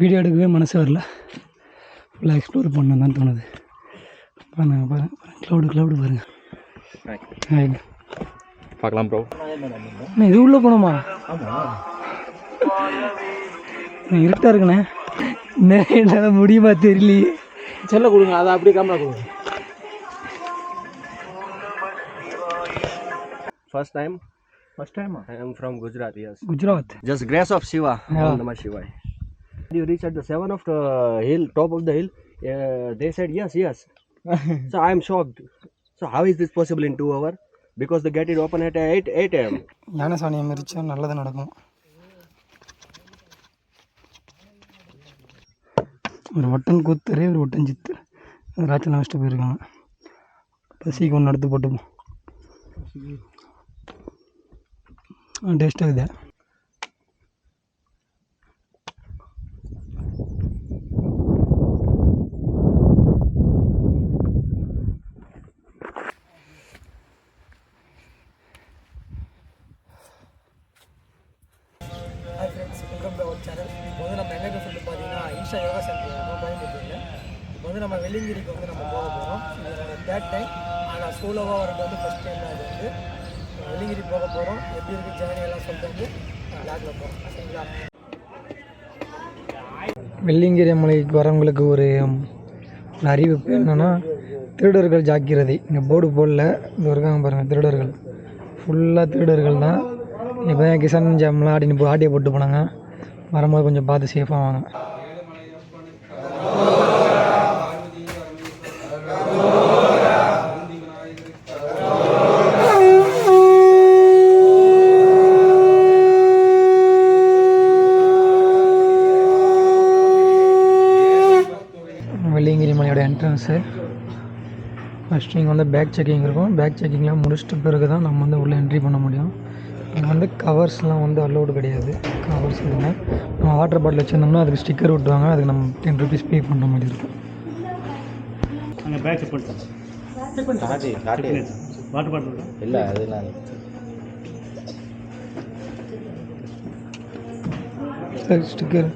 Video எடுக்கவே மனசு வரல. ஃபுல்லாக எக்ஸ்ப்ளோர் பண்ண தான் தோணுது. பாருங்க பாருங்க பாருங்க. க்ளவுடு க்ளவுடு பாருங்க. ஹாய் பார்க்கலாம் ப்ரோ அண்ணா இது உள்ளே போனோமா அண்ணா, இருட்டா இருக்குண்ணே. நிறைய என்னால் முடியுமா தெரியலையே. செல்ல கொடுங்க அதை அப்படியே கேமரா கொடுங்க. First time ஃபஸ்ட் டைமா ஐ am from Gujarat, yes. Gujarat Just grace of Shiva. Yeah. Om Namah Shivaya. You reach at the seven of the hill, top of the hill. Uh, they said yes, yes. so I am shocked. So how is this possible in two hours? Because the gate is open at 8 8 a.m. யானை சாணியை மிதிச்சா நல்லது நடக்கும் ஒரு வட்டன் கூத்தரே ஒரு வட்டன் சித்து ராச்சலாம் வச்சுட்டு போயிருக்காங்க பசிக்கு ஒன்று எடுத்து போட்டுப்போம் டேஸ்ட்டாக போகிறோம் எப்படி இருக்குது ஜேர்னி எல்லாம் சொல்லிட்டு வந்து போகிறோம் சரிங்களா? வெள்ளிங்கிரி மலைக்கு வரவங்களுக்கு ஒரு ஒரு அறிவிப்பு என்னென்னா திருடர்கள் ஜாக்கிரதை. இங்கே போர்டு போடல. இது இருக்காங்க பாருங்கள் திருடர்கள். ஃபுல்லாக திருடர்கள் தான். இப்போ தான் கிசான் ஜாம்லாம் ஆடின்னு போ ஆட்டியை போட்டு போனாங்க. வரும்போது கொஞ்சம் பார்த்து சேஃபாக வாங்க வெள்ளியங்கிரி என்ட்ரன்ஸு ஃபஸ்ட்டு இங்கே வந்து பேக் செக்கிங் இருக்கும். பேக் செக்கிங்லாம் முடிச்சிட்ட பிறகு தான் நம்ம வந்து உள்ளே என்ட்ரி பண்ண முடியும். இங்கே வந்து கவர்ஸ்லாம் வந்து அலோடு கிடையாது. கவர்ஸ் இல்லை. நம்ம வாட்டர் பாட்டில் வச்சுருந்தோம்னா அதுக்கு ஸ்டிக்கர் ஒட்டுவாங்க அதுக்கு நம்ம டென் ருபீஸ் பே பண்ணுற மாதிரி இருக்கும். அங்கே பேக் செக் பண்ணிட்டேன் வாட்டர் பாட்டில் இல்லை அதெல்லாம் சரி ஸ்டிக்கர்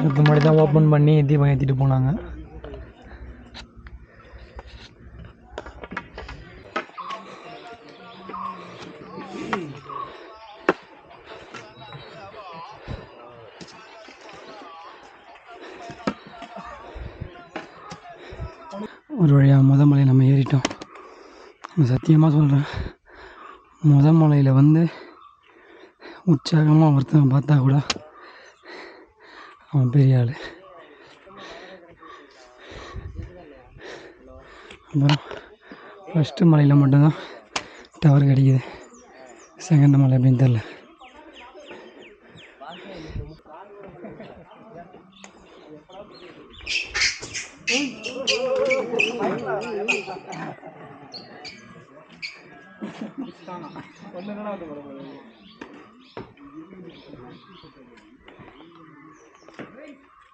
இதுக்கு முன்னாடி தான் ஓப்பன் பண்ணி தீபம் ஏற்றிட்டு போனாங்க. ஒரு வழியாக முத மலை நம்ம ஏறிட்டோம். நான் சத்தியமாக சொல்கிறேன் முத மலையில் வந்து உற்சாகமாக ஒருத்தன் பார்த்தா கூட அவன் பெரிய ஆள். அப்புறம் ஃபஸ்ட்டு மலையில் மட்டும்தான் டவர் கிடைக்குது. செகண்ட் மலை எப்படின்னு தெரில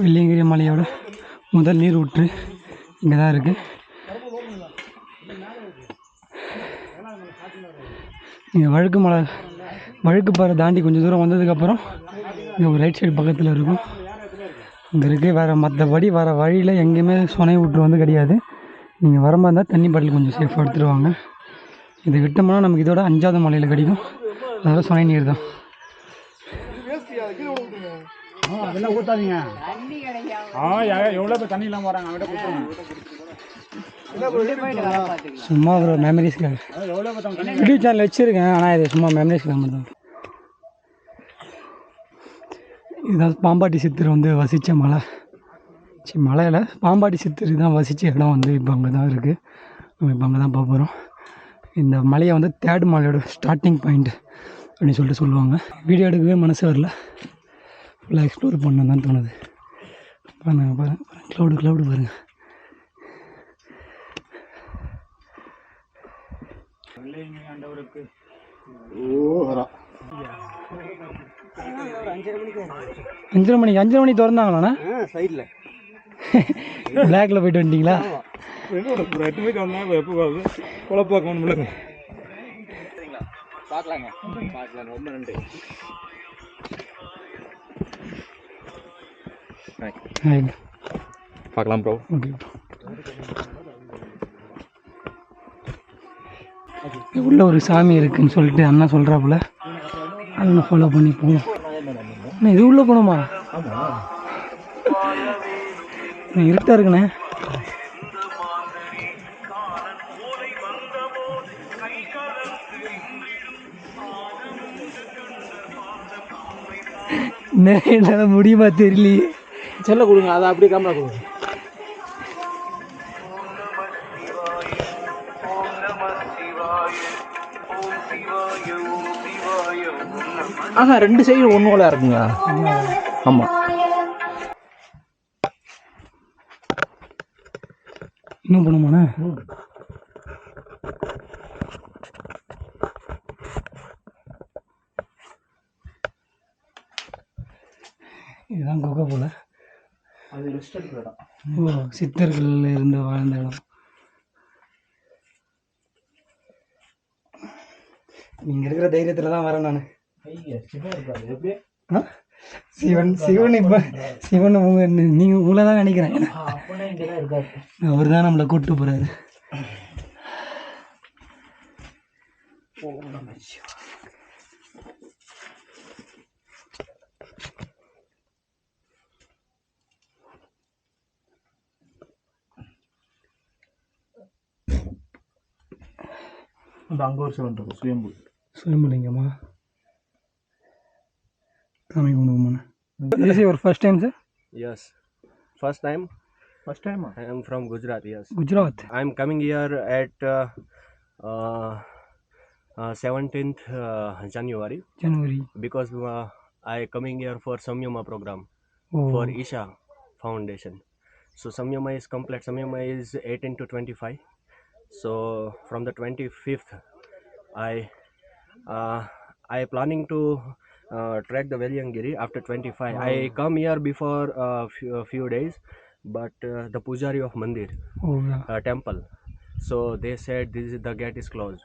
வெள்ளியங்கிரி மலையோட முதல் நீர் ஊற்று இங்கே தான் இருக்குது இங்கே வழுக்கு மலை வழுக்கு பாறை தாண்டி கொஞ்சம் தூரம் வந்ததுக்கப்புறம் இங்கே ஒரு ரைட் சைடு பக்கத்தில் இருக்கும். இங்கே இருக்குது வேறு மற்றபடி வர வழியில் எங்கேயுமே சுனை ஊற்று வந்து கிடையாது. நீங்கள் வர மாதிரி இருந்தால் தண்ணி பாட்டில் கொஞ்சம் சேஃபாக எடுத்துருவாங்க இதை விட்டோம்னா நமக்கு இதோட அஞ்சாவது மலையில் கிடைக்கும். அதோட சுனை நீர் தான் அதெல்லாம் ஊத்தாதீங்க? ஆ எவ்வளோ பேர் தண்ணி இல்லாமல் வராங்க அவங்ககிட்ட கொடுத்துருங்க. சும்மா ப்ரோ மெமரிஸ்க்காக யூடியூப் சேனல் வச்சுருக்கேன் ஆனால் இது சும்மா மெமரிஸ்க்காக மட்டும். இதுதான் பாம்பாட்டி சித்தர் வந்து வசித்த மலை. சி மலையில் பாம்பாட்டி சித்தர் தான் வசித்த இடம் வந்து இப்போ அங்கே தான் இருக்குது நம்ம இப்போ அங்கே தான் போக போகிறோம் இந்த மலையை வந்து தேர்ட் மலையோட ஸ்டார்டிங் பாயிண்ட் அப்படின்னு சொல்லிட்டு சொல்லுவாங்க. வீடியோ எடுக்கவே மனசு வரல. ஃபுல்லாக எக்ஸ்ப்ளோர் பண்ண தான் தோணுது. பாருங்க பாருங்க க்ளவுடு க்ளவுடு பாருங்கள் ஆண்டவருக்கு அஞ்சரை மணிக்கு அஞ்சரை மணிக்கு திறந்தாங்களாண்ணா? சைடில் பிளாக்ல போயிட்டு வந்துட்டீங்களா? பார்க்கலாங்க பார்க்கலாம் ரொம்ப நன்றி. பார்க்கலாம் ப்ரோ உள்ள ஒரு சாமி இருக்குன்னு சொல்லிட்டு அண்ணா சொல்கிறாப்புல அதை ஃபாலோ பண்ணி போவோம். அண்ணா இது உள்ளே போகணுமா? அண்ணா, இருட்டா இருக்குண்ணே. நிறைய முடியுமா தெரியலையே. செல்ல கொடுங்க அதை அப்படியே கேமரா கொடுங்க. ஆஹா ரெண்டு சைடு ஒன்று போல இருக்குங்க. ஆமாம் இன்னும் பண்ணுமாண்ணே இதுதான் குகை போல. அது ரெஸ்ட் எடுக்கிற இடம். ஓ சித்தர்கள் இருந்து வாழ்ந்த இடம். நீங்கள் இருக்கிற தைரியத்தில் தான் வரேன் நான். சிவன் சிவன் இப்போ சிவன் உங்க நீங்கள் உங்களை தான் நினைக்கிறேன். அவர் தான் நம்மளை கூப்பிட்டு போகிறாரு அந்த அங்கே ஒரு சிவன் இருக்கும் சுயம்பு சுயம்புலிங்கம்மா காமி கொண்டு This is your first time, sir? Yes. First time first டைமா I am from Gujarat. Yes. Gujarat. I am coming here at uh, uh, uh, 17th uh, January January. because uh, I coming here for Samyama program Oh, for Isha Foundation. So Samyama is complete. Samyama is 18 to 25. So from the 25th, I uh, I planning to uh, trek the Velyangiri after 25. I come here before a uh, few, a few days, but uh, the pujari of mandir oh yeah. uh, temple. So they said this is the gate is closed.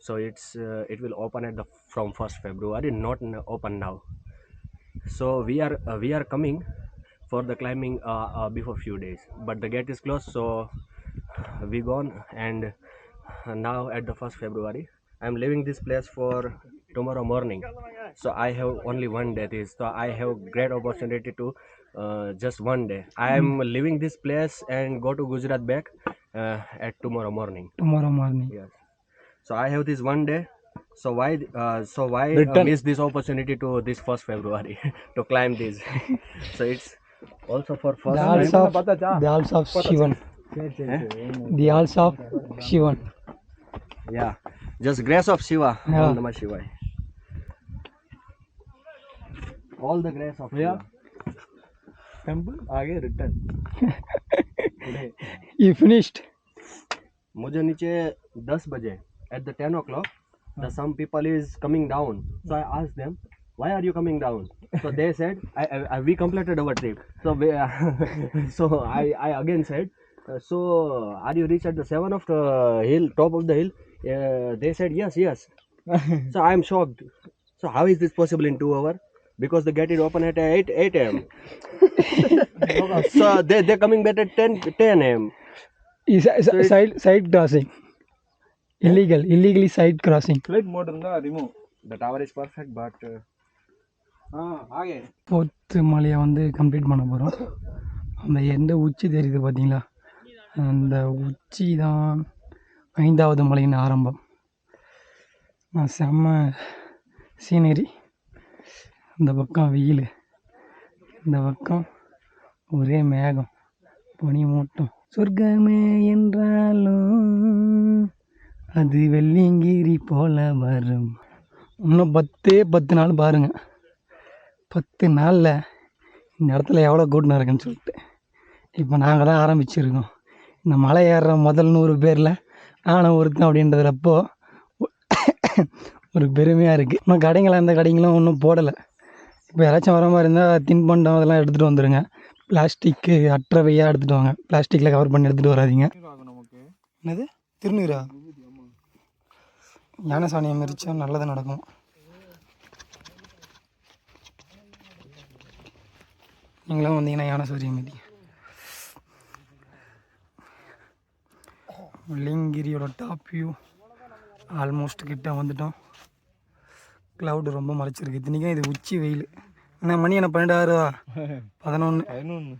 So it's uh, it will open at the from first February, not open now. So we are uh, we are coming for the climbing uh, uh, before few days, but the gate is closed. So we gone and now at the first February, I am leaving this place for tomorrow morning. So I have only one day. This so I have great opportunity to uh, just one day. I am leaving this place and go to Gujarat back uh, at tomorrow morning. Tomorrow morning. Yes. So I have this one day. So why uh, so why uh, miss this opportunity to this first February to climb this? so it's also for first The time. alms of alms of Shivan. The alms of Shivan. Yeah, just grace of Shiva. Yeah. Om Namah Shivaya. All the grace of Shiva. Temple आगे return You finished. मुझे नीचे 10 बजे at the 10 o'clock the some people is coming down so i asked them why are you coming down so they said I, I, I we completed our trip so we, so i i again said uh, uh, so are you reached at the seven of the hill top of the hill? Uh, they said yes yes. So i am shocked. So how is this possible in two hour because the gate is open at 8 8 a.m so they, they're coming back at 10 10 a.m is so side side crossing? Illegal illegally side crossing. Flight mode இருந்தா remove. The tower is perfect but fourth மலையை வந்து complete பண்ண போகிறோம் அந்த எந்த உச்சி தெரியுது பார்த்தீங்களா அந்த உச்சி தான் ஐந்தாவது மலையின் ஆரம்பம். நான் செம்ம சீனரி. இந்த பக்கம் வெயில். இந்த பக்கம் ஒரே மேகம். பனி மூட்டம். சொர்க்கமே என்றாலும் அது வெள்ளிங்கிரி போல வரும். இன்னும் பத்தே பத்து நாள் பாருங்கள் பத்து நாளில் இந்த இடத்துல எவ்வளோ கூட்டம் இருக்குன்னு சொல்லிட்டு. இப்போ நாங்கள் தான் ஆரம்பிச்சிருக்கோம். இந்த மலை ஏறுற முதல் நூறு பேரில் நானும் ஒருத்தன் அப்படின்றதுலப்போ ஒரு பெருமையாக இருக்குது இன்னும் கடைங்களாம் எந்த கடைங்களும் ஒன்றும் போடலை. இப்போ யாராச்சும் வர மாதிரி இருந்தால் தின்பண்டம் அதெல்லாம் எடுத்துகிட்டு வந்துடுங்க பிளாஸ்டிக்கு அற்றவையாக எடுத்துகிட்டு வாங்க. பிளாஸ்டிக்கில் கவர் பண்ணி எடுத்துகிட்டு வராதீங்க. என்னது? திருநீரா? யானை சாணியை மிரிச்சா நல்லது நடக்கும். நீங்களும் வந்தீங்கன்னா யானை சூரிய மீதி லிங்கிரியோட டாப் வியூ ஆல்மோஸ்ட் கிட்ட வந்துட்டோம். க்ளவுடு ரொம்ப மறைச்சிருக்கு. இத்தனைக்கும் இது உச்சி வெயில். என்ன மணி? என்ன பன்னெண்டாயிரூவா பதினொன்று பதினொன்று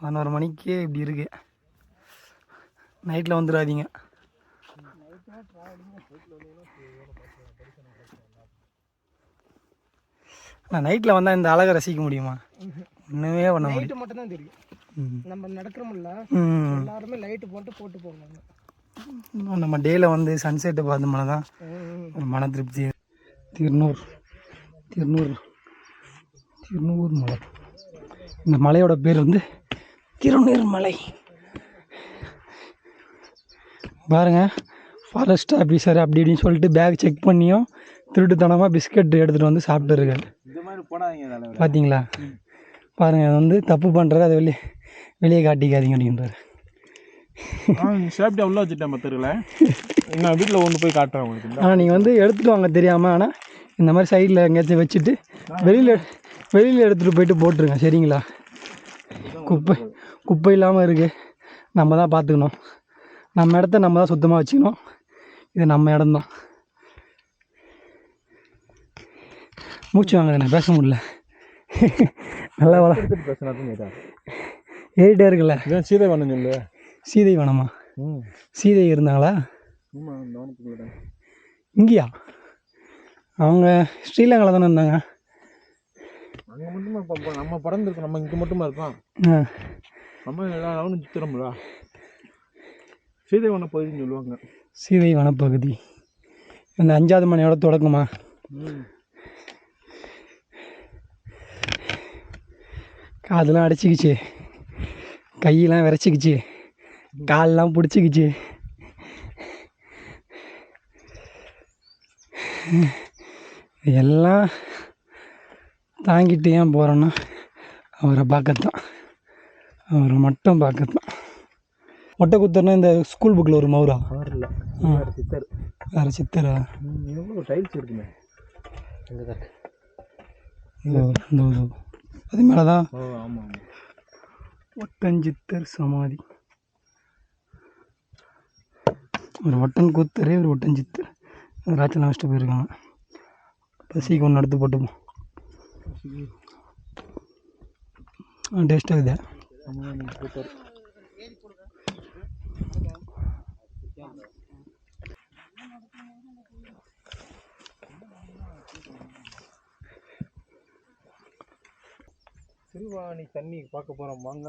பதினோரு மணிக்கே இப்படி இருக்கு. நைட்டில் வந்துடாதீங்க. நான் நைட்டில் வந்தால் இந்த அழகை ரசிக்க முடியுமா? ஒன்றுமே பண்ண முடியும் மட்டும் தான் தெரியும். நம்ம நடக்கிறோம்ல. எல்லாருமே லைட்டு போட்டு போட்டு இன்னும் நம்ம டேயில் வந்து சன்செட்டை பார்த்தோம்னா தான் ஒரு மன திருப்தி. திருநூர் திருநூர் திருநூர் மலை. இந்த மலையோட பேர் வந்து திருநீர் மலை. பாருங்க ஃபாரஸ்ட் ஆஃபீஸர் அப்படி இப்படின்னு சொல்லிட்டு பேக் செக் பண்ணியும் திருட்டுத்தனமாக பிஸ்கட் எடுத்துகிட்டு வந்து சாப்பிட்டு இருக்காரு இந்த மாதிரி போடாதீங்க தலைவர். பார்த்தீங்களா பாருங்கள் அது வந்து தப்பு பண்ணுறது அதை வெளியே வெளியே காட்டிக்காதீங்க அப்படின்றாரு சேஃப்டியாக உள்ள வச்சுட்டேன் பத்திரிக்கல நான் வீட்டில் கொண்டு போய் காட்டுறேன் உங்களுக்கு ஆனால் நீங்கள் வந்து எடுத்துகிட்டு வாங்க தெரியாமல் ஆனால் இந்த மாதிரி சைடில் எங்கேயாச்சும் வச்சுட்டு வெளியில் வெளியில் எடுத்துகிட்டு போயிட்டு போட்டுருங்க சரிங்களா? குப்பை குப்பை இல்லாமல் இருக்குது நம்ம தான் பார்த்துக்கணும் நம்ம இடத்த நம்ம தான் சுத்தமாக வச்சுக்கணும். இது நம்ம இடம்தான் மூச்சு வாங்குதுண்ணே பேச முடியல. நல்லா வள பேசுனா ஏறிட்டே இருக்குல்ல. சீதை சொல்லு. சீதை வேணாமா? ம். சீதை இருந்தாங்களா இங்கேயா? அவங்க ஸ்ரீலங்காவில் தானே இருந்தாங்க? அங்கே மட்டுமா இப்போ நம்ம பிறந்திருக்கோம் நம்ம இங்கே மட்டுமா இருக்கோம் நம்ம எல்லா அவனும் சுற்றுறோம்ல சீதை வனம் போயின்னு சொல்லுவாங்க. சீதை வனப்பகுதி இந்த அஞ்சாவது மணியோட தொடக்கமா? காதெல்லாம் அடைச்சிக்கிச்சு. கையெல்லாம் விரைச்சிக்கிச்சு. கால்லாம் பிடிச்சிக்கிச்சு. எல்லாம் தாங்கிட்டு ஏன் போகிறோன்னா அவரை பார்க்கத்தான். அவரை மட்டும் பார்க்கத்தான். ஒட்டை குத்தர்னா இந்த ஸ்கூல் புக்கில் ஒரு ஆ. சித்தர். வேறு சித்தரா? எவ்வளோ டைல்ஸ் இருக்குமே. அது மேலே தான் ஒட்டஞ்சித்தர் சமாதி. ஒரு ஒட்டன் கூத்தரே ஒரு ஒட்டஞ்சித்தர் ராச்செல்லாம் வச்சுட்டு போயிருக்காங்க. பசிக்கு ஒன்று எடுத்து போட்டுப்போம் டேஸ்ட்டாக ಇದೆ திருவாணி சிறுவாணி தண்ணி பார்க்க போகிறோம் வாங்க.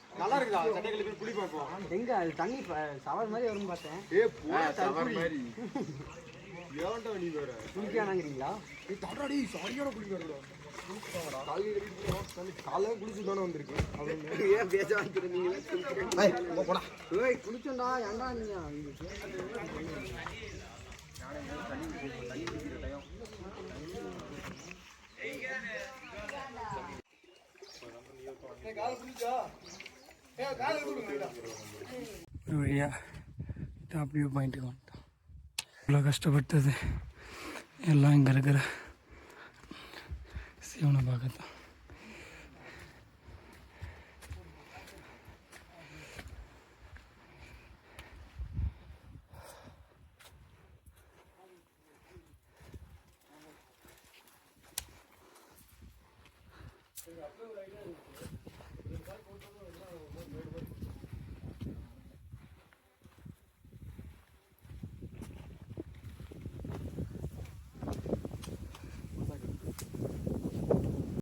நல்லா இருக்குதா சட்டைகளுக்கு புளி பார்ப்போம். எங்க அது தண்ணி சவர் மாதிரி வரும்னு பார்த்தேன். ஏ போடா சவர் மாதிரி. ஏன்டா நீ வேற? குளிக்கானாங்கிறீங்களா ஏ தடடி சரியான குளிக்க வரல காலையில குளிச்சு தானே வந்திருக்கு. ஏன் பேச வந்துருந்தீங்க போடா. ஏய் குளிச்சோண்டா ஏன்டா நீங்க? ஒரு வழியாக டாப் வியூ பாயிண்ட்டுக்கு வந்துட்டோம் இவ்வளோ கஷ்டப்பட்டது எல்லாம் இங்கே இருக்கிற சிவனை பார்க்கத்தான்